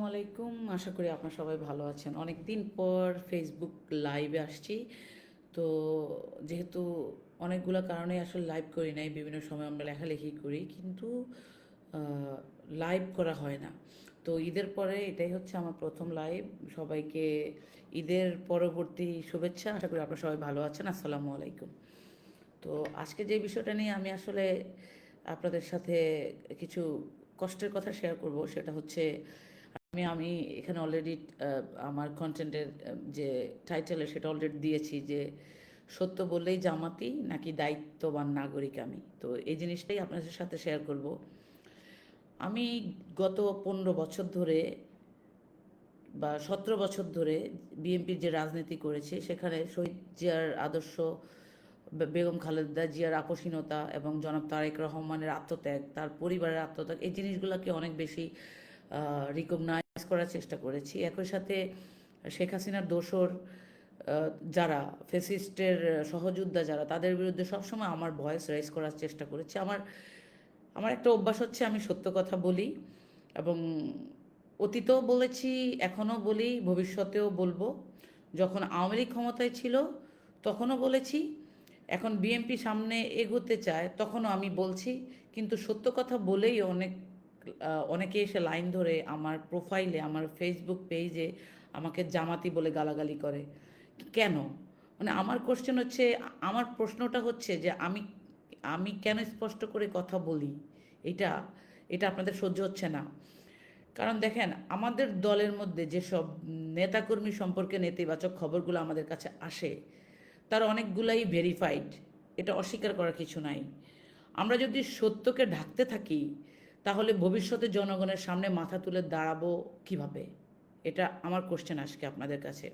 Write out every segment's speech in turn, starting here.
আসসালামু আলাইকুম। আশা করি আপনারা সবাই ভালো আছেন। অনেক দিন পর ফেসবুক লাইভে আসছি। তো যেহেতু অনেকগুলো কারণে আসলে লাইভ করি নাই, বিভিন্ন সময় আমরা লেখালেখি করি, কিন্তু লাইভ করা হয় না। তো ঈদের পরে এটাই হচ্ছে আমার প্রথম লাইভ সবাইকে ঈদের পরবর্তী শুভেচ্ছা। আশা করি আপনারা সবাই ভালো আছেন। আসসালামু আলাইকুম। তো আজকে যে বিষয়টা নিয়ে আমি আসলে আপনাদের সাথে কিছু কষ্টের কথা শেয়ার করব, সেটা হচ্ছে আমি আমি এখানে অলরেডি আমার কন্টেন্টের যে টাইটেলে সেটা অলরেডি দিয়েছি যে সত্য বললেই জামাতি নাকি দায়িত্ববান নাগরিক আমি। তো এই জিনিসটাই আপনাদের সাথে শেয়ার করব। আমি গত পনেরো বছর ধরে বা সতেরো বছর ধরে বিএনপির যে রাজনীতি করেছে, সেখানে শহীদ জিয়ার আদর্শ বেগম খালেদা জিয়ার আপসীনতা এবং জনাব তারেক রহমানের আত্মত্যাগ, তার পরিবারের আত্মত্যাগ, এই জিনিসগুলোকে অনেক বেশি রিকগনাইজ করার চেষ্টা করেছি। একই সাথে শেখ হাসিনার দোসর যারা ফেসিস্টের সহযোদ্ধা যারা, তাদের বিরুদ্ধে সবসময় আমার ভয়েস রাইজ করার চেষ্টা করেছি। আমার আমার একটা অভ্যাস হচ্ছে, আমি সত্য কথা বলি এবং অতীতেও বলেছি, এখনও বলি, ভবিষ্যতেও বলব। যখন আওয়ামী লীগ ক্ষমতায় ছিল, তখনও বলেছি। এখন বিএনপি সামনে এগোতে চায়, তখনও আমি বলছি। কিন্তু সত্য কথা বলেই অনেক অনেকে এসে লাইন ধরে আমার প্রোফাইলে আমার ফেসবুক পেজে আমাকে জামাতি বলে গালাগালি করে। কেন? মানে আমার কোশ্চেন হচ্ছে, আমার প্রশ্নটা হচ্ছে যে আমি আমি কেন স্পষ্ট করে কথা বলি? এটা এটা আপনাদের সহ্য হচ্ছে না। কারণ দেখেন, আমাদের দলের মধ্যে যেসব নেতাকর্মী সম্পর্কে নেতিবাচক খবরগুলো আমাদের কাছে আসে, তার অনেকগুলাই ভেরিফাইড এটা অস্বীকার করার কিছু নাই। আমরা যদি সত্যকে ঢাকতে থাকি তাহলে ভবিষ্যতে জনগণের সামনে মাথা তুলে দাঁড়াবো কীভাবে? এটা আমার কোশ্চেন আজকে আপনাদের কাছে।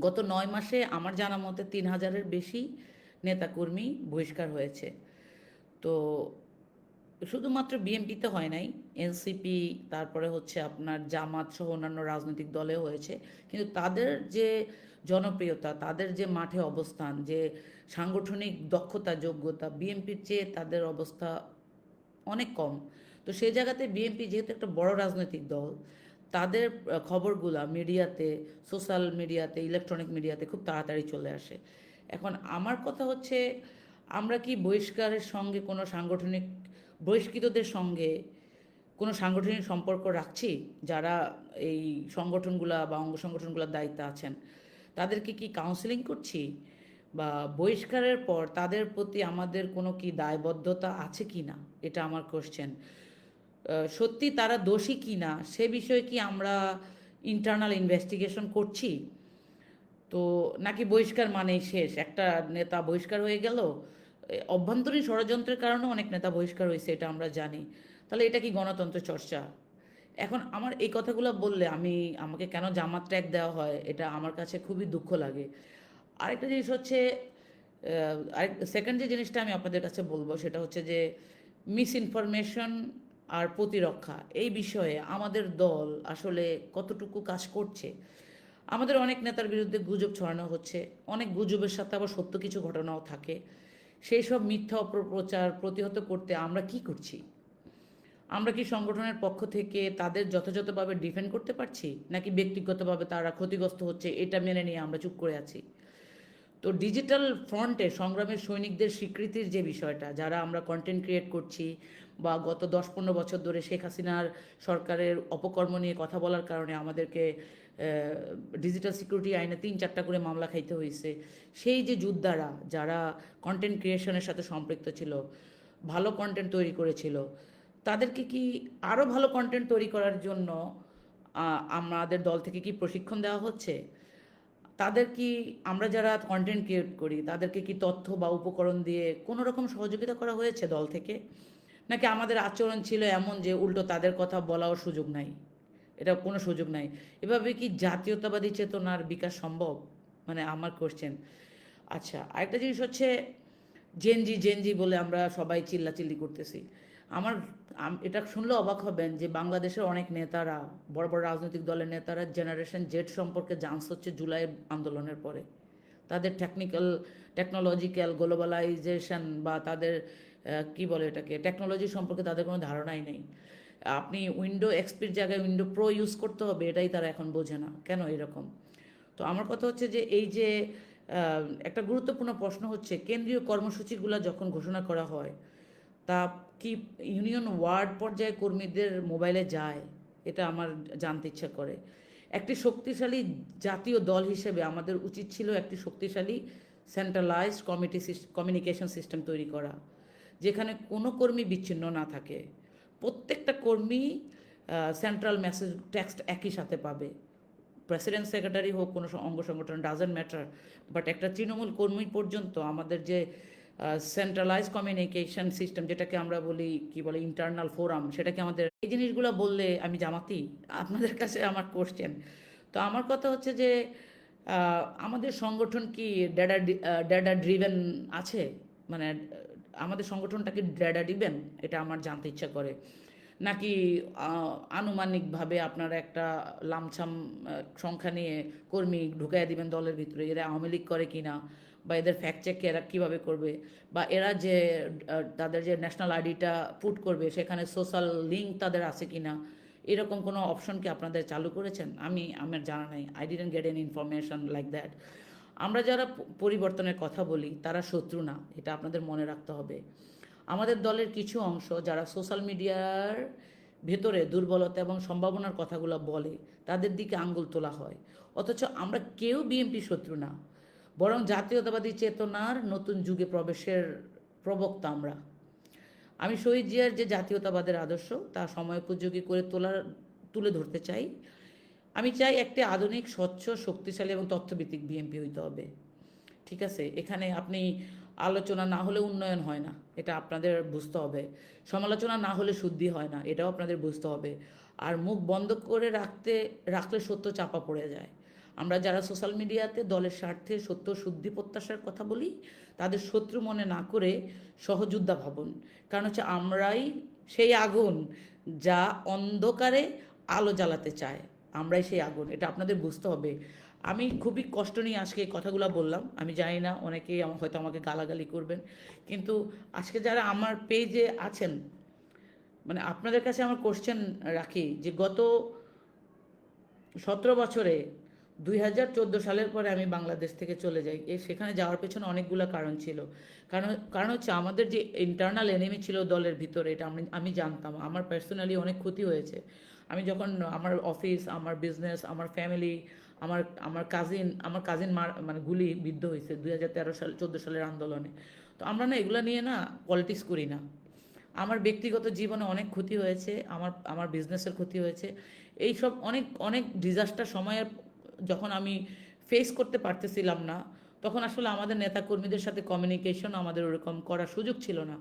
গত নয় মাসে আমার জানা মতে তিন হাজারের বেশি নেতাকর্মী বহিষ্কার হয়েছে। তো শুধুমাত্র বিএনপিতে হয় নাই, এনসিপি, তারপরে হচ্ছে আপনার জামাত সহ অন্যান্য রাজনৈতিক দলেও হয়েছে। কিন্তু তাদের যে জনপ্রিয়তা, তাদের যে মাঠে অবস্থান, যে সাংগঠনিক দক্ষতা, যোগ্যতা, বিএনপির চেয়ে তাদের অবস্থা অনেক কম। তো সেই জায়গাতে বিএনপি যেহেতু একটা বড় রাজনৈতিক দল, তাদের খবরগুলা মিডিয়াতে, সোশ্যাল মিডিয়াতে, ইলেকট্রনিক মিডিয়াতে খুব তাড়াতাড়ি চলে আসে। এখন আমার কথা হচ্ছে, আমরা কি বহিষ্কারের সঙ্গে কোনো সাংগঠনিক, বহিষ্কৃতদের সঙ্গে কোনো সাংগঠনিক সম্পর্ক রাখছি? যারা এই সংগঠনগুলা বা অঙ্গ সংগঠনগুলোর দায়িত্বে আছেন, তাদেরকে কি কাউন্সিলিং করছি? বা বহিষ্কারের পর তাদের প্রতি আমাদের কোনো কি দায়বদ্ধতা আছে কি না? এটা আমার কোশ্চেন সত্যি তারা দোষী কি না? সে বিষয়ে কি আমরা ইন্টারনাল ইনভেস্টিগেশন করছি? তো নাকি বহিষ্কার মানেই শেষ? একটা নেতা বহিষ্কার হয়ে গেল অভ্যন্তরীণ ষড়যন্ত্রের কারণে অনেক নেতা বহিষ্কার হয়েছে, এটা আমরা জানি। তাহলে এটা কি গণতন্ত্র চর্চা? এখন আমার এই কথাগুলো বললে আমি, আমাকে কেন জামাত ট্যাগ দেওয়া হয়, এটা আমার কাছে খুবই দুঃখ লাগে। আরেকটা জিনিস হচ্ছে আরেক সেকেন্ড যে জিনিসটা আমি আপনাদের কাছে বলব সেটা হচ্ছে যে মিস ইনফরমেশন আর প্রতিরক্ষা এই বিষয়ে আমাদের দল আসলে কতটুকু কাজ করছে? আমাদের অনেক নেতার বিরুদ্ধে গুজব ছড়ানো হচ্ছে, অনেক গুজবের সাথে আবার সত্য কিছু ঘটনাও থাকে। সেই সব মিথ্যা অপপ্রচার প্রতিহত করতে আমরা কি করছি? আমরা কি সংগঠনের পক্ষ থেকে তাদের যথাযথভাবে ডিফেন্ড করতে পারছি? নাকি ব্যক্তিগতভাবে তারা ক্ষতিগ্রস্ত হচ্ছে এটা মেনে নিয়ে আমরা চুপ করে আছি? তো ডিজিটাল ফ্রন্টে সংগ্রামের সৈনিকদের স্বীকৃতির যে বিষয়টা, যারা আমরা কন্টেন্ট ক্রিয়েট করছি বা গত দশ পনেরো বছর ধরে শেখ হাসিনার সরকারের অপকর্ম নিয়ে কথা বলার কারণে আমাদেরকে ডিজিটাল সিকিউরিটি আইনে তিন চারটা করে মামলা খাইতে হয়েছে সেই যে যোদ্ধারা যারা কন্টেন্ট ক্রিয়েশনের সাথে সম্পৃক্ত ছিল, ভালো কন্টেন্ট তৈরি করেছিল, তাদেরকে কি আরও ভালো কন্টেন্ট তৈরি করার জন্য আমাদের দল থেকে কি প্রশিক্ষণ দেওয়া হচ্ছে? তাদের কি আমরা যারা কন্টেন্ট ক্রিয়েট করি, তাদেরকে কি তথ্য বা উপকরণ দিয়ে কোনো রকম সহযোগিতা করা হয়েছে দল থেকে? নাকি আমাদের আচরণ ছিল এমন যে উল্টো তাদের কথা বলাও সুযোগ নাই? এটা কোনো সুযোগ নাই। এভাবে কি জাতীয়তাবাদী চেতনার বিকাশ সম্ভব? মানে আমার কোশ্চেন আচ্ছা আরেকটা জিনিস হচ্ছে জেনজি জেনজি বলে আমরা সবাই চিল্লাচিল্লি করতেছি। আমার এটা শুনলে অবাক হবেন যে বাংলাদেশের অনেক নেতারা, বড় বড় রাজনৈতিক দলের নেতারা জেনারেশন জেড সম্পর্কে জানস হচ্ছে জুলাই আন্দোলনের পরে। তাদের টেকনিক্যাল টেকনোলজিক্যাল গ্লোবালাইজেশন বা তাদের কি বলে এটাকে টেকনোলজি সম্পর্কে তাদের কোনো ধারণাই নেই। আপনি উইন্ডো এক্সপির জায়গায় উইন্ডো প্রো ইউজ করতে হবে, এটাই তারা এখন বোঝে না। কেন এরকম? তো আমার কথা হচ্ছে যে এই যে একটা গুরুত্বপূর্ণ প্রশ্ন হচ্ছে, কেন্দ্রীয় কর্মসূচিগুলো যখন ঘোষণা করা হয় তা কি ইউনিয়ন ওয়ার্ড পর্যায়ে কর্মীদের মোবাইলে যায়, এটা আমার জানতে ইচ্ছা করে। একটি শক্তিশালী জাতীয় দল হিসেবে আমাদের উচিত ছিল একটি শক্তিশালী সেন্ট্রালাইজড কমিটি কমিউনিকেশন সিস্টেম তৈরি করা, যেখানে কোনো কর্মী বিচ্ছিন্ন না থাকে। প্রত্যেকটা কর্মী সেন্ট্রাল মেসেজ টেক্সট একই সাথে পাবে। প্রেসিডেন্ট সেক্রেটারি হোক, কোনো অঙ্গ সংগঠন ডাজেন্ট ম্যাটার বাট একটা তৃণমূল কর্মী পর্যন্ত আমাদের যে সেন্ট্রালাইজ কমিউনিকেশন সিস্টেম যেটাকে আমরা বলি, কি বলে ইন্টারনাল ফোরাম সেটাকে আমাদের, এই জিনিসগুলো বললে আমি জামাতি, আপনাদের কাছে আমার কোশ্চেন তো আমার কথা হচ্ছে যে আমাদের সংগঠন কি ডেটা ডেটা ড্রিভেন আছে? মানে আমাদের সংগঠনটা কি ডেটা ডিভেন এটা আমার জানতে ইচ্ছা করে। নাকি আনুমানিকভাবে আপনারা একটা লামছাম সংখ্যা নিয়ে কর্মী ঢুকাইয়া দিবেন দলের ভিতরে, এরা আওয়ামী লীগ করে কিনা? বা এদের ফ্যাক্ট চেক এরা কীভাবে করবে বা এরা যে তাদের যে ন্যাশনাল আইডিটা পুট করবে, সেখানে সোশ্যাল লিঙ্ক তাদের আছে কিনা, এরকম কোনো অপশন কি আপনাদের চালু করেছেন? আমি, আমার জানা নাই। I didn't get an information like that আমরা যারা পরিবর্তনের কথা বলি, তারা শত্রু না, এটা আপনাদের মনে রাখতে হবে। আমাদের দলের কিছু অংশ যারা সোশ্যাল মিডিয়ার ভেতরে দুর্বলতা এবং সম্ভাবনার কথাগুলো বলে, তাদের দিকে আঙ্গুল তোলা হয়। অথচ আমরা কেউ বিএনপি শত্রু না। বরং জাতীয়তাবাদী চেতনার নতুন যুগে প্রবেশের প্রবক্তা আমরা। আমি শহীদ জিয়ার যে জাতীয়তাবাদের আদর্শ, তা সময়োপযোগী করে তোলার, তুলে ধরতে চাই। আমি চাই একটি আধুনিক, স্বচ্ছ, শক্তিশালী এবং তথ্যভিত্তিক বিএনপি হইতে হবে। ঠিক আছে? এখানে আপনি আলোচনা না হলে উন্নয়ন হয় না। এটা আপনাদের বুঝতে হবে। সমালোচনা না হলে শুদ্ধি হয় না। এটাও আপনাদের বুঝতে হবে। আর মুখ বন্ধ করে রাখতে, রাখলে সত্য চাপা পড়ে যায়। আমরা যারা সোশ্যাল মিডিয়াতে দলের স্বার্থে সত্য শুদ্ধি প্রত্যাশার কথা বলি, তাদের শত্রু মনে না করে সহযোদ্ধা ভাবুন। কারণ হচ্ছে আমরাই সেই আগুন যা অন্ধকারে আলো জ্বালাতে চায়। আমরাই সেই আগুন, এটা আপনাদের বুঝতে হবে। আমি খুবই কষ্ট নিয়ে আজকে এই কথাগুলো বললাম। আমি জানি না, অনেকেই আমার হয়তো আমাকে গালাগালি করবেন। কিন্তু আজকে যারা আমার পেজে আছেন মানে আপনাদের কাছে আমার কোশ্চেন রাখি যে গত সতেরো বছরে দুই হাজার চোদ্দ সালের পরে আমি বাংলাদেশ থেকে চলে যাই। এ সেখানে যাওয়ার পেছনে অনেকগুলো কারণ ছিল। কারণ কারণ হচ্ছে আমাদের যে ইন্টারনাল এনিমি ছিল দলের ভিতরে, এটা আমি আমি জানতাম। আমার পার্সোনালি অনেক ক্ষতি হয়েছে। আমি যখন আমার অফিস আমার বিজনেস আমার ফ্যামিলি আমার আমার কাজিন আমার কাজিন মার মানে গুলি বিদ্ধ হয়েছে দুই হাজার তেরো সাল, চোদ্দ সালের আন্দোলনে। তো আমরা না এগুলো নিয়ে না পলিটিক্স করি না। আমার ব্যক্তিগত জীবনে অনেক ক্ষতি হয়েছে, আমার আমার বিজনেসের ক্ষতি হয়েছে। এই সব অনেক অনেক ডিজাস্টার সময়ের যখন আমি ফেস করতে পারতেছিলাম না, তখন আসলে আমাদের নেতাকর্মীদের সাথে কমিউনিকেশন আমাদের ওরকম করার সুযোগ ছিল না।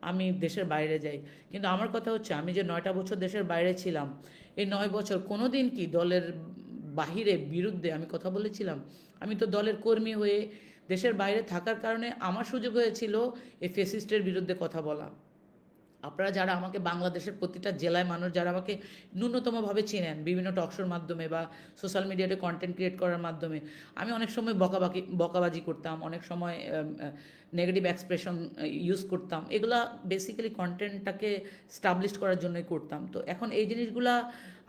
আমি দেশের বাইরে যাই। কিন্তু আমার কথা হচ্ছে, আমি যে নয়টা বছর দেশের বাইরে ছিলাম, এই নয় বছর কোনো দিন কি দলের বাহিরে, বিরুদ্ধে আমি কথা বলেছিলাম? আমি তো দলের কর্মী হয়ে দেশের বাইরে থাকার কারণে আমার সুযোগ হয়েছিল এই ফেসিস্টের বিরুদ্ধে কথা বলা। আপনারা যারা আমাকে বাংলাদেশের প্রতিটা জেলায় মানুষ যারা আমাকে ন্যূনতমভাবে চেনেন, বিভিন্ন টকশোর মাধ্যমে বা সোশ্যাল মিডিয়াতে কন্টেন্ট ক্রিয়েট করার মাধ্যমে, আমি অনেক সময় বকাবাকি, বকাবাজি করতাম, অনেক সময় নেগেটিভ এক্সপ্রেশন ইউজ করতাম। এগুলা বেসিক্যালি কন্টেন্টটাকে স্টাবলিশ করার জন্যই করতাম। তো এখন এই জিনিসগুলা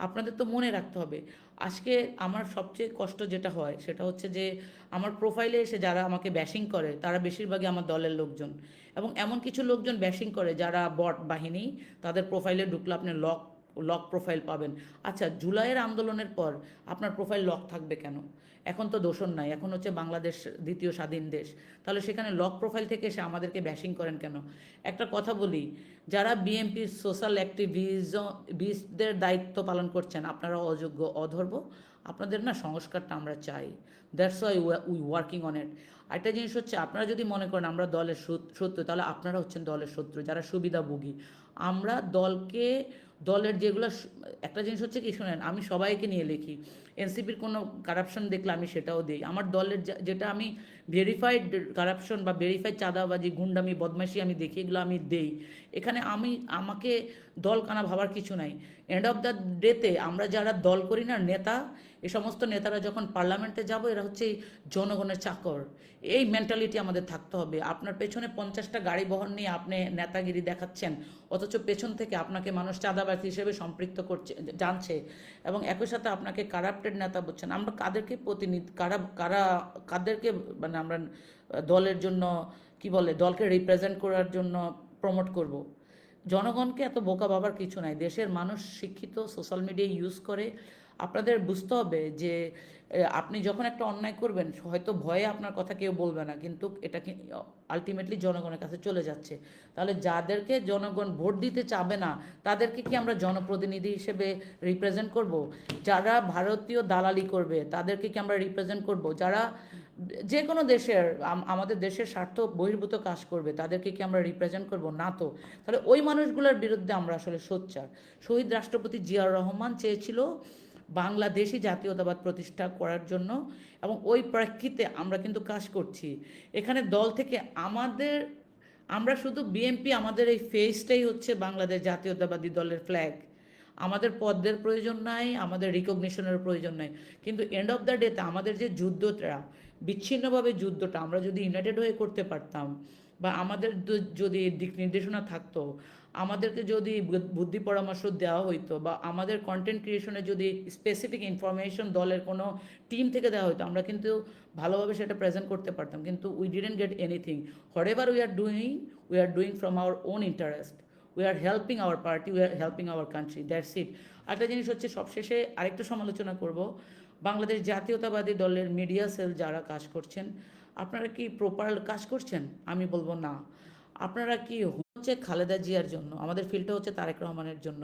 আপনাদের তো মনে রাখতে হবে। আজকে আমার সবচেয়ে কষ্ট যেটা হয়, সেটা হচ্ছে যে, আমার প্রোফাইলে এসে যারা আমাকে ব্যাশিং করে, তারা বেশিরভাগই আমার দলের লোকজন। এবং এমন কিছু লোকজন ব্যাশিং করে যারা বট বাহিনী, তাদের প্রোফাইলে ঢুকলে আপনি লক লক প্রোফাইল পাবেন। আচ্ছা জুলাইয়ের আন্দোলনের পর আপনার প্রোফাইল লক থাকবে কেন? এখন তো দোষণ নাই, এখন হচ্ছে বাংলাদেশ দ্বিতীয় স্বাধীন দেশ। তাহলে সেখানে লক প্রোফাইল থেকে এসে আমাদেরকে ব্যাশিং করেন কেন? একটা কথা বলি, যারা বিএনপির সোশ্যাল অ্যাক্টিভিজদের দায়িত্ব পালন করছেন, আপনারা অযোগ্য, অধর্ব। আপনাদের না সংস্কারটা আমরা চাই। That's why we working on it একটা জিনিস হচ্ছে, আপনারা যদি মনে করেন আমরা দলের শত- শত্রু, তাহলে আপনারা হচ্ছেন দলের শত্রু, যারা সুবিধাভোগী আমরা দলকে দলের যেগুলো একটা জিনিস হচ্ছে কি, শুনেন, আমি সবাইকে নিয়ে লিখি। এনসিপির কোনো কারাপশন দেখলে আমি সেটাও দিই। আমার দলের যেটা আমি ভেরিফাইড কারাপশন বা ভেরিফাইড চাঁদাবাজি, গুন্ডামি বদমাইশি আমি দেখি, এগুলো আমি দেই। এখানে আমি, আমাকে দল কানা ভাবার কিছু নাই। এন্ড অফ দ্য ডেতে আমরা যারা দল করি না, নেতা, এ সমস্ত নেতারা যখন পার্লামেন্টে যাব, এরা হচ্ছে জনগণের চাকর। এই মেন্টালিটি আমাদের থাকতে হবে। আপনার পেছনে পঞ্চাশটা গাড়ি বহন নিয়ে আপনি নেতাগিরি দেখাচ্ছেন, অথচ পেছন থেকে আপনাকে মানুষ চাঁদাবাজ হিসেবে সম্পৃক্ত করছে, জানছে এবং একই সাথে আপনাকে কারাপ্টেড নেতা বলছেন। আমরা কাদেরকে প্রতিনিধি, কারা কারা, কাদেরকে মানে আমরা দলের জন্য কি বলে, দলকে রিপ্রেজেন্ট করার জন্য প্রমোট করব? জনগণকে এত বোকা বাবার কিছু নাই। দেশের মানুষ শিক্ষিত সোশ্যাল মিডিয়া ইউজ করে আপনাদের বুঝতে হবে যে আপনি যখন একটা অন্যায় করবেন, হয়তো ভয়ে আপনার কথা কেউ বলবে না, কিন্তু এটা আলটিমেটলি জনগণের কাছে চলে যাচ্ছে। তাহলে যাদেরকে জনগণ ভোট দিতে চাবে না, তাদেরকে কি আমরা জনপ্রতিনিধি হিসেবে রিপ্রেজেন্ট করব? যারা ভারতীয় দালালি করবে, তাদেরকে কি আমরা রিপ্রেজেন্ট করব? যারা যে কোনো দেশের আমাদের দেশের স্বার্থ বহির্ভূত কাজ করবে, তাদেরকে কি আমরা রিপ্রেজেন্ট করব? না তো। তাহলে ওই মানুষগুলোর বিরুদ্ধে আমরা আসলে সোচ্চার। শহীদ রাষ্ট্রপতি জিয়াউর রহমান চেয়েছিল বাংলাদেশি জাতীয়তাবাদ প্রতিষ্ঠা করার জন্য এবং ওই প্রেক্ষিতে আমরা কিন্তু কাজ করছি। এখানে দল থেকে আমাদের, আমরা শুধু বিএনপি, আমাদের এই ফেসটাই হচ্ছে বাংলাদেশ জাতীয়তাবাদী দলের ফ্ল্যাগ আমাদের পদ্মের প্রয়োজন নাই, আমাদের রিকগনিশনের প্রয়োজন নাই। কিন্তু এন্ড অফ দ্য ডেতে আমাদের যে যুদ্ধটা, বিচ্ছিন্নভাবে যুদ্ধটা আমরা যদি ইউনাইটেড হয়ে করতে পারতাম বা আমাদের যদি দিক নির্দেশনা থাকতো আমাদেরকে যদি বুদ্ধি পরামর্শ দেওয়া হইতো বা আমাদের কন্টেন্ট ক্রিয়েশনে যদি স্পেসিফিক ইনফরমেশন দলের কোনো টিম থেকে দেওয়া হতো আমরা কিন্তু ভালোভাবে সেটা প্রেজেন্ট করতে পারতাম। কিন্তু we didn't get anything whatever we are doing we are doing from our own interest we are helping our party we are helping our country that's it একটা জিনিস হচ্ছে, সবশেষে আরেকটু সমালোচনা করব। বাংলাদেশ জাতীয়তাবাদী দলের মিডিয়া সেল যারা কাজ করছেন, আপনারা কি প্রপার কাজ করছেন? আমি বলব না। আপনারা কি হচ্ছে খালেদা জিয়ার জন্য আমাদের ফিল্ডটা হচ্ছে তারেক রহমানের জন্য।